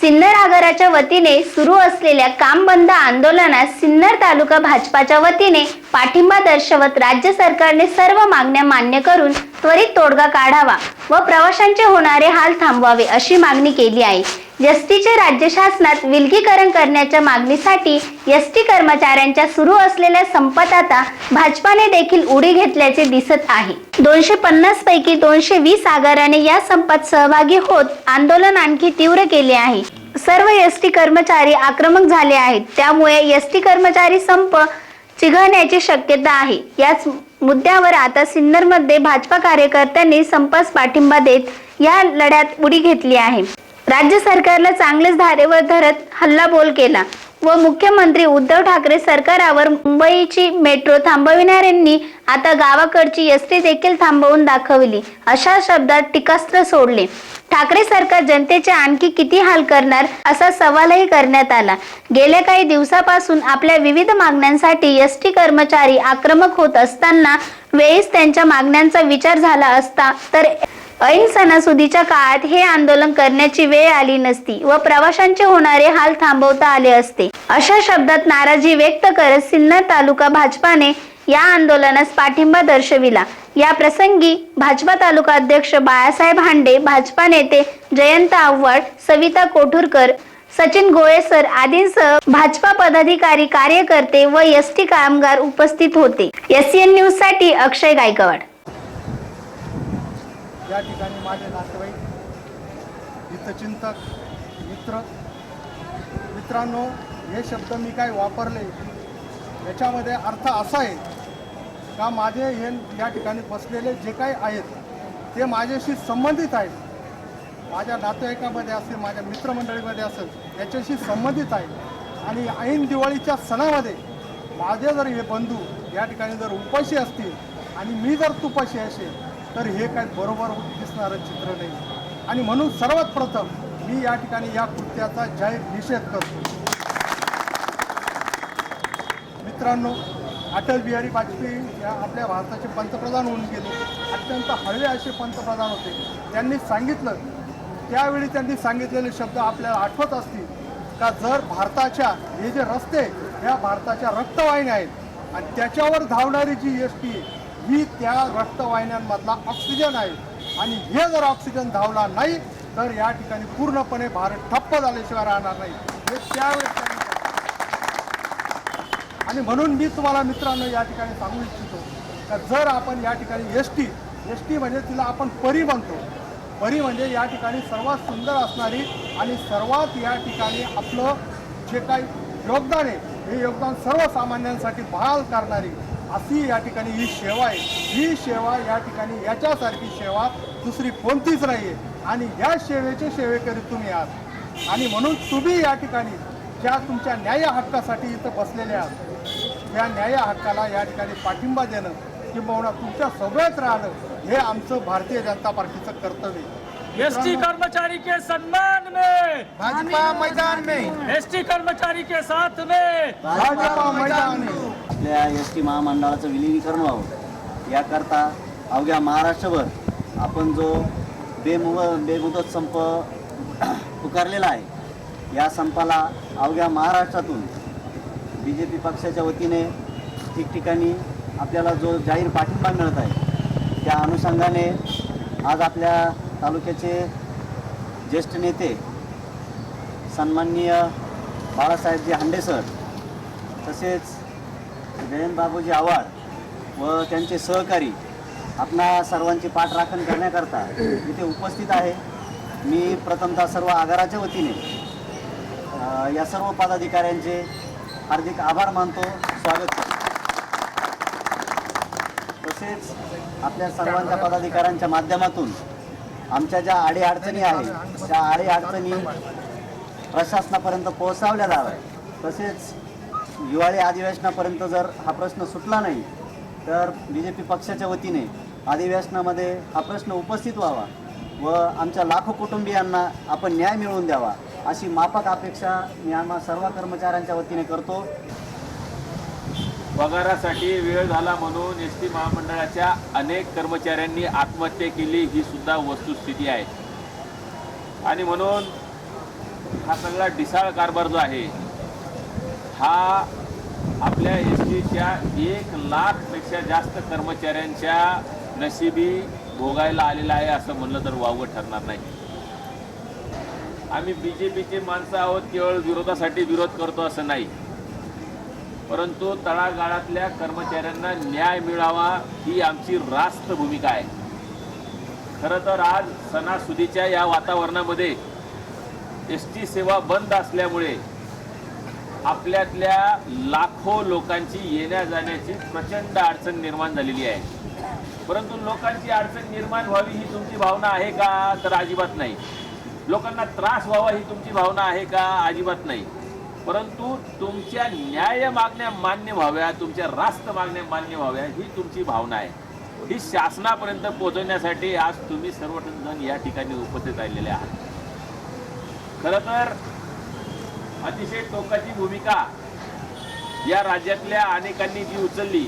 सिन्नर आगाराच्या वतीने सुरू असलेल्या काम बंद आंदोलनास सिन्नर तालुका भाजपाच्या वतीने पाठिंबा दर्शवत राज्य सरकारने सर्व मागण्या मान्य करून त्वरित तोडगा काढावा व प्रवाशांचे होणारे हाल थांबवावे अशी मागणी केली आहे. एसटीचे राज्य शासनात विलगीकरण करण्याच्या मागणीसाठी एसटी कर्मचाऱ्यांच्या सुरू असलेल्या संपात आता भाजपाने देखील उडी घेतल्याचे दिसत आहे. दोनशे पन्नास पैकी दोनशे वीस आगाराने या संपात सहभागी होत आंदोलन आणखी तीव्र केले आहे. सर्व एसटी कर्मचारी आक्रमक झाले आहेत. त्यामुळे एस टी कर्मचारी संप चिघळण्याची शक्यता आहे. याच मुद्द्यावर आता सिन्नरमध्ये भाजपा कार्यकर्त्यांनी संपास पाठिंबा देत या लढ्यात उडी घेतली आहे. राज्य सरकारला चांगलेच धारेवर धरत हल्लाबोल केला. व मुख्यमंत्री उद्धव ठाकरे सरकारावर मुंबईची मेट्रो थांबविणाऱ्यांनी आता गावाकडची एसटी देखील थांबवून दाखवली. अशा शब्दात टीकास्त्र सोडले. ठाकरे सरकार जनतेचे आणखी किती हाल करणार असा सवालही करण्यात आला. गेल्या काही दिवसापासून आपल्या विविध मागण्यांसाठी एस टी कर्मचारी आक्रमक होत असताना वेळीच त्यांच्या मागण्यांचा विचार झाला असता तर ऐन सणासुदीच्या काळात हे आंदोलन करण्याची वेळ आली नसती व प्रवाशांचे होणारे हाल थांबवता आले असते. अशा शब्दात नाराजी व्यक्त करत सिन्नर तालुका भाजपाने या आंदोलनास पाठिंबा दर्शविला. या प्रसंगी भाजपा तालुका अध्यक्ष बाळासाहेब हांडे भाजपा नेते जयंत आव्हाड सविता कोठुरकर सचिन गोळेसर आदींसह भाजपा पदाधिकारी कार्यकर्ते व एस टी कामगार उपस्थित होते. एस न्यूजसाठी अक्षय गायकवाड. या ठिकाणी माझे नातेवाईक हितचिंतक मित्र. मित्रांनो हे शब्द मी काय वापरले याच्यामध्ये अर्थ असा आहे का माझे हे या ठिकाणी बसलेले जे काही आहेत ते माझ्याशी संबंधित आहेत. माझ्या नातेवाईकामध्ये असेल माझ्या मित्रमंडळीमध्ये असेल याच्याशी संबंधित आहे आणि ऐन दिवाळीच्या सणामध्ये माझे जर हे बंधू या ठिकाणी जर उपाशी असतील आणि मी जर तुपाशी असेल तर हे काय बरोबर दिसणारं चित्र नाही. आणि म्हणून सर्वात प्रथम मी या ठिकाणी या कृत्याचा जाहीर निषेध करतो. मित्रांनो अटल बिहारी वाजपेयी या आपल्या भारताचे पंतप्रधान होऊन गेले. अत्यंत हळवे असे पंतप्रधान होते. त्यांनी सांगितलं त्यावेळी त्यांनी सांगितलेले शब्द आपल्याला आठवत असतील का जर भारताच्या हे जे रस्ते ह्या भारताच्या रक्तवाहिन्या आहेत आणि त्याच्यावर धावणारी जी एस टी ही त्या रक्तवाहिन्यांमधला ऑक्सिजन आहे. आणि हे जर ऑक्सिजन धावला नाही तर या ठिकाणी पूर्णपणे भारत ठप्प झाल्याशिवाय राहणार नाही. हे त्यावेळेस आणि म्हणून मी तुम्हाला मित्रांनो या ठिकाणी सांगू इच्छितो का जर आपण या ठिकाणी एस टी एस टी म्हणजे तिला आपण परी म्हणतो. परी म्हणजे या ठिकाणी सर्वात सुंदर असणारी आणि सर्वात या ठिकाणी आपलं जे काही योगदान आहे हे योगदान सर्वसामान्यांसाठी बहाल करणारी. अशी या ठिकाणी ही सेवा आहे. ही सेवा या ठिकाणी याच्यासारखी सेवा दुसरी कोणतीच नाही आहे आणि या सेवेचे सेवेकरी तुम्ही आहात. आणि म्हणून तुम्ही या ठिकाणी ज्या तुमच्या न्याय हक्कासाठी इथं बसलेले आहात या न्याय हक्काला या ठिकाणी पाठिंबा देणं किंबहुना तुमच्यासोबत राहणं हे आमचं भारतीय जनता पार्टीचं कर्तव्य आहे. एसटी कर्मचारी के सम्मान में! भाजपा मैदान में! एसटी कर्मचारी के साथ में! भाजपा मैदान में! आपल्या एस टी महामंडळाचं विलिनीकरण व्हावं. याकरता अवघ्या महाराष्ट्रभर आपण जो बेमुग बेमुदत संप पुकारलेला आहे या संपाला अवघ्या महाराष्ट्रातून बी जे पी पक्षाच्या वतीने ठिकठिकाणी आपल्याला जो जाहीर पाठिंबा मिळत आहे त्या अनुषंगाने आज आपल्या तालुक्याचे ज्येष्ठ नेते सन्माननीय बाळासाहेबजी हांडे सर तसेच जयंत बाबूजी आव्हाड व त्यांचे सहकारी आपणा सर्वांची पाठराखण करण्याकरता इथे उपस्थित आहे. मी प्रथमतः सर्व आगाराच्या वतीने या सर्व पदाधिकाऱ्यांचे हार्दिक आभार मानतो स्वागत करतो. तसेच आपल्या सर्वांच्या पदाधिकाऱ्यांच्या माध्यमातून आमच्या ज्या अडीअडचणी आहेत त्या अडीअडचणी प्रशासनापर्यंत पोहोचवल्या जाव्या तसेच हिवाळी अधिवेशनापर्यंत जर हा प्रश्न सुटला नाही तर बी जे पी पक्षाच्या वतीने अधिवेशनामध्ये हा प्रश्न उपस्थित व्हावा व आमच्या लाखो कुटुंबियांना आपण न्याय मिळवून द्यावा अशी माफक अपेक्षा मी आम्हा सर्व कर्मचाऱ्यांच्या वतीने करतो. पगारासाठी वेळ झाला म्हणून एस टी महामंडळाच्या अनेक कर्मचाऱ्यांनी आत्महत्या केली ही सुद्धा वस्तुस्थिती आहे. आणि म्हणून हा सगळा ढिसाळ कारभार जो आहे हा आपल्या एस टीच्या एक लाखपेक्षा जास्त कर्मचाऱ्यांच्या नशिबी भोगायला आलेला आहे असं म्हणलं तर वावगं ठरणार नाही. आम्ही बी जे पीचे माणसं आहोत केवळ विरोधासाठी विरोध करतो असं नाही. परंतु तळागाळातल्या कर्मचाऱ्यांना न्याय मिळावा ही आमची रास्त भूमिका आहे. खरं तर आज सणासुदीच्या या वातावरणामध्ये एस टी सेवा बंद असल्यामुळे आपल्यातल्या लाखो लोकांची येण्या जाण्याची प्रचंड अडचण निर्माण झालेली आहे. परंतु लोकांची अडचण निर्माण व्हावी ही तुमची भावना आहे का? तर अजिबात नाही. लोकांना त्रास व्हावा ही तुमची भावना आहे का? अजिबात नाही. परंतु तुमच्या न्याय मागण्या मान्य व्हाव्या तुमच्या रास्त मागण्या मान्य व्हाव्या ही तुमची भावना आहे. ही शासनापर्यंत पोहोचवण्यासाठी आज तुम्ही सर्वजण या ठिकाणी उपस्थित राहिलेले आहात. खरं तर अतिशय टोकाची भूमिका या राज्यातल्या अनेकांनी जी उचलली.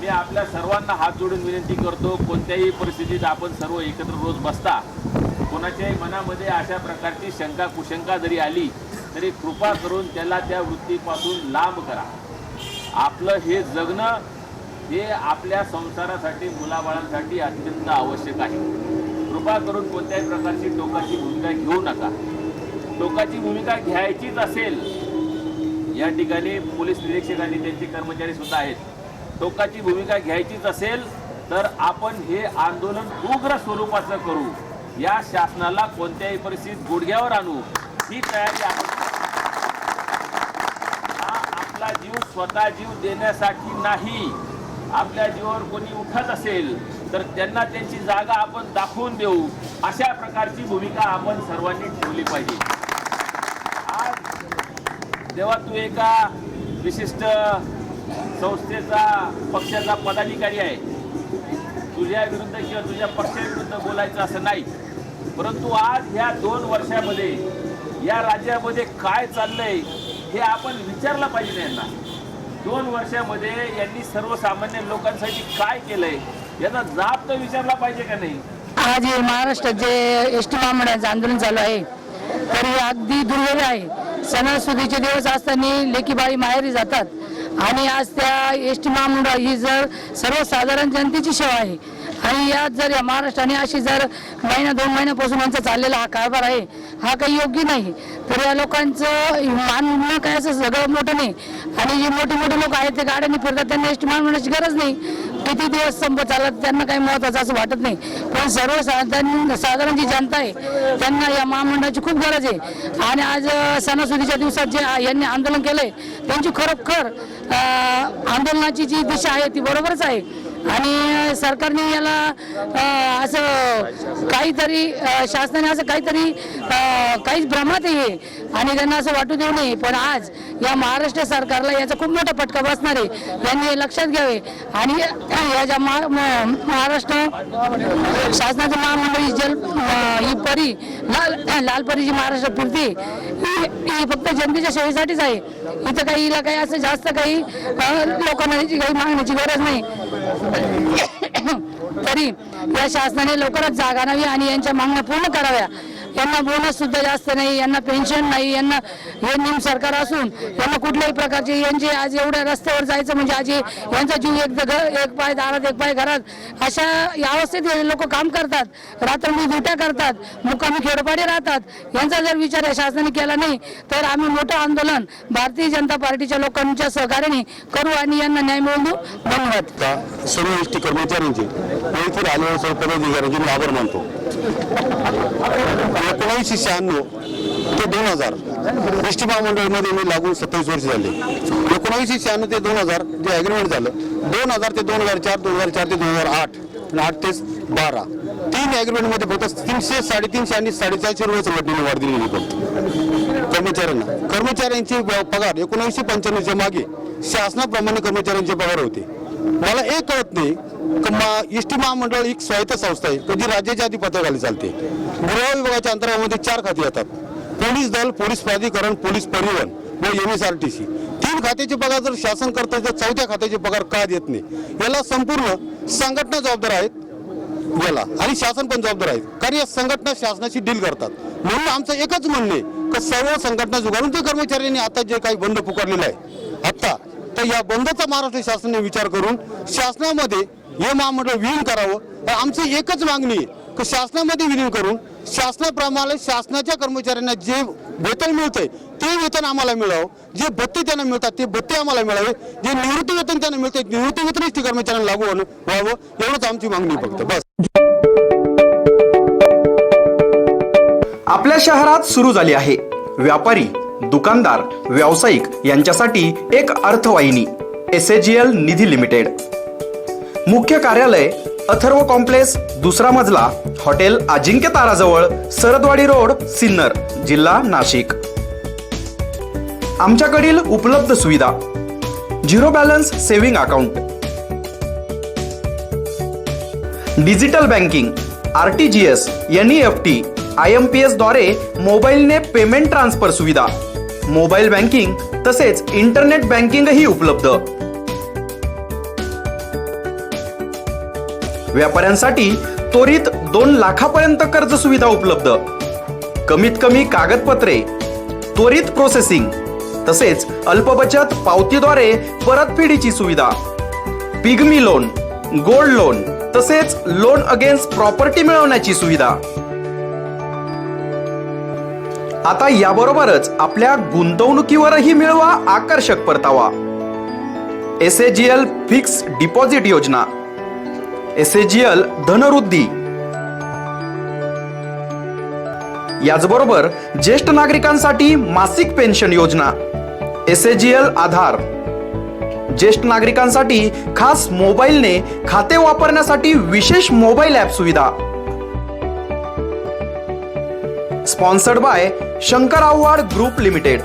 मी आपल्या सर्वांना हात जोडून विनंती करतो कोणत्याही परिस्थितीत आपण सर्व एकत्र रोज बसता. कोणाच्याही मनामध्ये अशा प्रकारची शंका कुशंका जरी आली तरी कृपा करून त्याला त्या वृत्तीपासून लांब करा. आपलं हे जगणं हे आपल्या संसारासाठी मुलाबाळांसाठी अत्यंत आवश्यक आहे. कृपा करून कोणत्याही प्रकारची टोकाची भूमिका घेऊ नका. टोकाची भूमिका घ्यायचीच असेल या ठिकाणी पोलीस निरीक्षक आणि त्यांचे कर्मचारी सुद्धा आहेत. टोकाची भूमिका घ्यायचीच असेल तर आपण हे आंदोलन उग्र स्वरूपाचं करू. या शासनाला कोणत्याही परिस्थितीत गुडघ्यावर आणू. ही तयारी आपण हा आपला जीव स्वतः जीव देण्यासाठी नाही. आपल्या जीवावर कोणी उठत असेल तर त्यांना त्यांची जागा आपण दाखवून देऊ. अशा प्रकारची भूमिका आपण सर्वांनी ठेवली पाहिजे. तेव्हा जेव्हा तू एका विशिष्ट संस्थेचा पक्षाचा पदाधिकारी आहे तुझ्या विरुद्ध किंवा तुझ्या पक्षाविरुद्ध बोलायचं असं नाही. परंतु आज ह्या दोन वर्षामध्ये या राज्यामध्ये काय चाललंय हे आपण विचारलं पाहिजे यांना. दोन वर्षामध्ये यांनी सर्वसामान्य लोकांसाठी काय केलंय याचा जाब तर विचारला पाहिजे का नाही? आज महाराष्ट्रात जे एस टी महामंडळाचं आंदोलन चालू आहे तर हे अगदी दुर्दैवी आहे. सणासुदीचे दिवस असताना लेकीबाई माहेरी जातात. आणि आज त्या एस टी महामंडळ ही जर सर्वसाधारण जनतेची सेवा आहे. आणि यात जर या महाराष्ट्राने अशी जर महिना दोन महिन्यापासून यांचा चाललेला हा कारभार आहे हा काही योग्य नाही. तर या लोकांचं मानणं काय असं सगळं मोठं नाही. आणि जे मोठे मोठे लोक आहेत ते गाड्यांनी फिरतात त्यांना एस टी महामंडळाची गरज नाही. किती दिवस संप चालत त्यांना काही महत्वाचं असं वाटत नाही. पण सर्वसाधारण साधारण जी जनता आहे. त्यांना या महामंडळाची खूप गरज आहे. आणि आज सणासुदीच्या दिवसात जे यांनी आंदोलन केलंय त्यांची खरोखर आंदोलनाची जी दिशा आहे ती बरोबरच आहे. आणि सरकारने याला असं काहीतरी शासनाने असं काहीतरी काहीच भ्रमात आहे आणि त्यांना असं वाटू देऊ नये. पण आज या महाराष्ट्र सरकारला याचा खूप मोठा फटका बसणार आहे. यांनी हे लक्षात घ्यावे. आणि याच्या महाराष्ट्र शासनाच्या महामंडळी जल ही परी लाल लाल परी जी महाराष्ट्र फिरते ही फक्त जनतेच्या सेवेसाठीच आहे. इथं काही हिला काही असं जास्त काही लोकांना याची काही मागण्याची गरज नाही. तरी या शासनाने लवकरच जागा नवी आणि यांच्या मागण्या पूर्ण कराव्या. यांना बोनस सुद्धा जास्त नाही यांना पेन्शन नाही यांना हे निम सरकार असून यांना कुठल्याही प्रकारचे यांचे आज एवढ्या रस्त्यावर जायचं म्हणजे आज यांचा जीव एक घर एक पाय दारात एक पाय घरात. अशा या अवस्थेत लोक काम करतात. रात्रंदिवस दुट्या करतात. मुक्कामी खेडपाडे राहतात. यांचा जर विचार या शासनाने केला नाही तर आम्ही मोठं आंदोलन भारतीय जनता पार्टीच्या लोकांच्या सहकार्याने करू आणि यांना न्याय मिळवून देऊ धन्यवाद सर्व एस कर्मचाऱ्यांचे. आलेल्या सर्व पदाधिकाऱ्यांचे मी आभार मानतो. एकोणीसशे शहाण्णव ते दोन हजार. एस टी महामंडळमध्ये मी लागून सत्तावीस वर्ष झाले. एकोणीसशे शहाण्णव ते दोन हजार जे ॲग्रीमेंट झालं दोन हजार ते दोन हजार चार दोन हजार चार ते दोन हजार आठ आणि आठ ते बारा. तीन ॲग्रीमेंटमध्ये फक्त तीनशे साडेतीनशे आणि साडेचारशे रुपये संघटनेने वाढ दिलेली फक्त कर्मचाऱ्यांना. कर्मचाऱ्यांचे पगार एकोणीसशे पंच्याण्णवच्या मागे शासनाप्रमाणे कर्मचाऱ्यांचे पगार होते. मला एक कळत नाही की एस टी महामंडळ एक स्वायत्त संस्था आहे कधी राज्याच्या आधी चालते. गृह विभागाच्या अंतर्गतामध्ये चार खाती येतात. पोलीस दल पोलीस प्राधिकरण पोलीस परिवहन व M S R T C तीन खात्याचे पगार जर शासन करतं तर चौथ्या खात्याचे पगार का देत नाही? याला संपूर्ण संघटना जबाबदार आहेत. याला. आणि शासन पण जबाबदार आहेत. कारण या संघटना शासनाशी डील करतात. म्हणून आमचं एकच म्हणणं आहे की सर्व संघटना जुगारून ते कर्मचाऱ्यांनी आता जे काही बंद पुकारलेलं आहे आता तर या बंदचा महाराष्ट्र शासनाने विचार करून शासनामध्ये हे महामंडळ विलीन करावं. आमची एकच मागणी आहे की शासनामध्ये विलीन करून शासनाप्रमाणे शासनाच्या कर्मचाऱ्यांना जे वेतन मिळतंय ते वेतन आम्हाला मिळावं. जे भत्ते त्यांना मिळतात ते भत्ते आम्हाला मिळावे. जे निवृत्ती वेतन त्यांना मिळते निवृत्ती वेतनच ते कर्मचाऱ्यांना लागू व्हावं. एवढंच आमची मागणी फक्त. बस. आपल्या शहरात सुरू झाली आहे. व्यापारी दुकानदार व्यावसायिक यांच्यासाठी एक अर्थवाहिनी एस निधी लिमिटेड. मुख्य कार्यालय अथर्व कॉम्प्लेक्स दुसरा मजला हॉटेल अजिंक्य ताराजवळ सरदवाडी रोड सिन्नर जिल्हा नाशिक. आमच्याकडील उपलब्ध सुविधा zero balance saving account. Digital banking R T G S N E F T I M P एसद्वारे मोबाईलने पेमेंट ट्रान्सफर सुविधा. मोबाईल बँकिंग तसेच इंटरनेट बँकिंगही उपलब्ध. व्यापाऱ्यांसाठी त्वरित दोन लाखापर्यंत कर्ज सुविधा उपलब्ध. कमीत कमी कागदपत्रे त्वरित प्रोसेसिंग तसेच अल्पबचत पावतीद्वारे परतफेडीची सुविधा. पिगमी लोन गोल्ड लोन तसेच लोन अगेन्स्ट प्रॉपर्टी मिळवण्याची सुविधा. आता याबरोबरच आपल्या गुंतवणुकीवरही मिळवा आकर्षक परतावा. S A G L fix deposit योजना. S A G L Dhanvruddhi. याचबरोबर ज्येष्ठ नागरिकांसाठी मासिक पेन्शन योजना. S A G L Aadhaar. ज्येष्ठ नागरिकांसाठी खास मोबाईलने खाते वापरण्यासाठी विशेष मोबाईल ॲप सुविधा. Sponsored by Shankar Avhad group limited